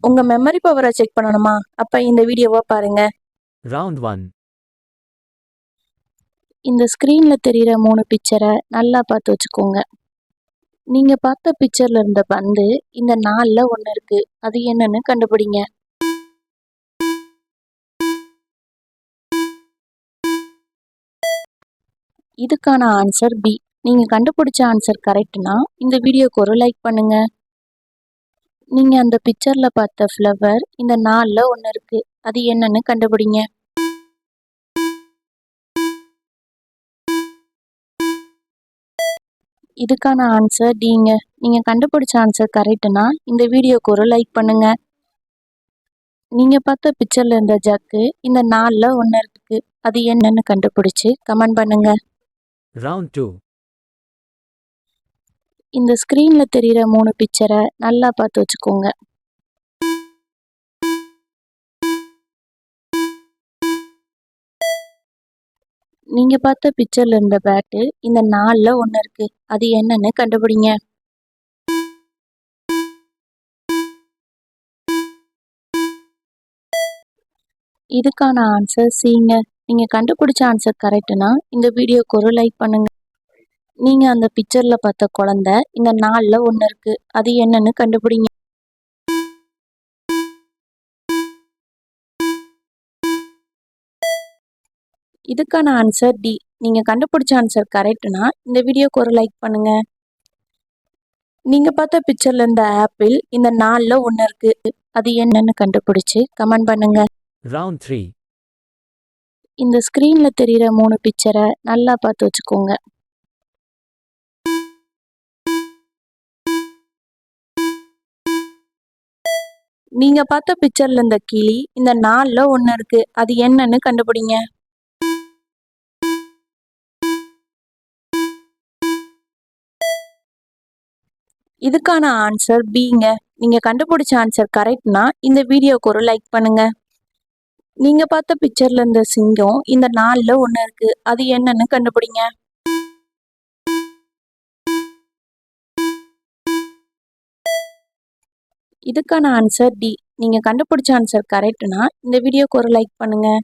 உங்க மெமரி பவரை செக் பண்ணணுமா? அப்ப இந்த வீடியோவை பாருங்க. Round 1. இந்த ஸ்க்ரீன்ல தெரியிற மூணு பிக்சரை நல்லா பார்த்து வச்சுக்கோங்க. நீங்க பார்த்த பிக்சர்ல இருந்த பந்து இந்த நாலுல ஒன்று இருக்கு. அது என்னன்னு கண்டுபிடிங்க. இதுக்கான ஆன்சர் பி நீங்க கண்டுபிடிச்ச ஆன்சர் கரெக்ட்னா இந்த வீடியோக்கு ஒரு லைக் பண்ணுங்க. நீங்க அந்த பிக்சர்ல பார்த்த ஃப்ளவர் இந்த நாளில் ஒன்று இருக்கு. அது என்னன்னு கண்டுபிடிங்க. இதுக்கான ஆன்சர் டிங்க நீங்கள் கண்டுபிடிச்ச ஆன்சர் கரெக்டுனா இந்த வீடியோக்கு ஒரு லைக் பண்ணுங்க. நீங்கள் பார்த்த பிக்சர்ல இருந்த ஜக்கு இந்த நாளில் ஒன்று இருக்கு. அது என்னன்னு கண்டுபிடிச்சு கமெண்ட் பண்ணுங்க. ரவுண்ட் டூ இந்த ஸ்க்ரீனில் தெரிகிற மூணு பிக்சரை நல்லா பார்த்து வச்சுக்கோங்க. நீங்க பார்த்த பிக்சர்ல இருந்த பேட்டு இந்த நாளில் ஒன்று இருக்கு. அது என்னன்னு கண்டுபிடிங்க. இதுக்கான ஆன்சர் சிங்க நீங்க கண்டுபிடிச்ச ஆன்சர் கரெக்டுனா இந்த வீடியோக்கு ஒரு லைக் பண்ணுங்க. நீங்க அந்த பிக்சர்ல பார்த்த குழந்தை இந்த நாலுல ஒன்று இருக்கு. அது என்னன்னு கண்டுபிடிங்க. இதுக்கான ஆன்சர் டி நீங்க கண்டுபிடிச்ச ஆன்சர் கரெக்ட்னா இந்த வீடியோக்கு ஒரு லைக் பண்ணுங்க. நீங்க பார்த்த பிக்சர்ல இருந்த ஆப்பிள் இந்த நாலுல ஒன்று இருக்கு. அது என்னன்னு கண்டுபிடிச்சு கமெண்ட் பண்ணுங்க. Round 3. இந்த ஸ்க்ரீன்ல தெரியிற மூணு பிக்சரை நல்லா பார்த்து வச்சுக்கோங்க. நீங்க பார்த்த பிக்சர்ல இருந்த கிளி இந்த நாளில் ஒன்று இருக்கு. அது என்னன்னு கண்டுபிடிங்க. இதுக்கான ஆன்சர் பிங்க நீங்க கண்டுபிடிச்ச ஆன்சர் கரெக்ட்னா இந்த வீடியோக்கு ஒரு லைக் பண்ணுங்க. நீங்க பார்த்த பிக்சர்ல இருந்த சிங்கம் இந்த நாளில் ஒன்று இருக்கு. அது என்னன்னு கண்டுபிடிங்க. இதுக்கான ஆன்சர் டி நீங்கள் கண்டுபிடிச்ச ஆன்சர் கரெக்டுனா இந்த வீடியோக்கு ஒரு லைக் பண்ணுங்கள்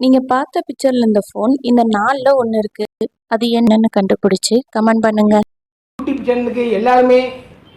நீங்கள் பார்த்த பிக்சரில் இந்த ஃபோன் இந்த நாளில் ஒன்று இருக்குது அது என்னன்னு கண்டுபிடிச்சி கமெண்ட் பண்ணுங்கள் யூடியூப் சேனலுக்கு எல்லாருமே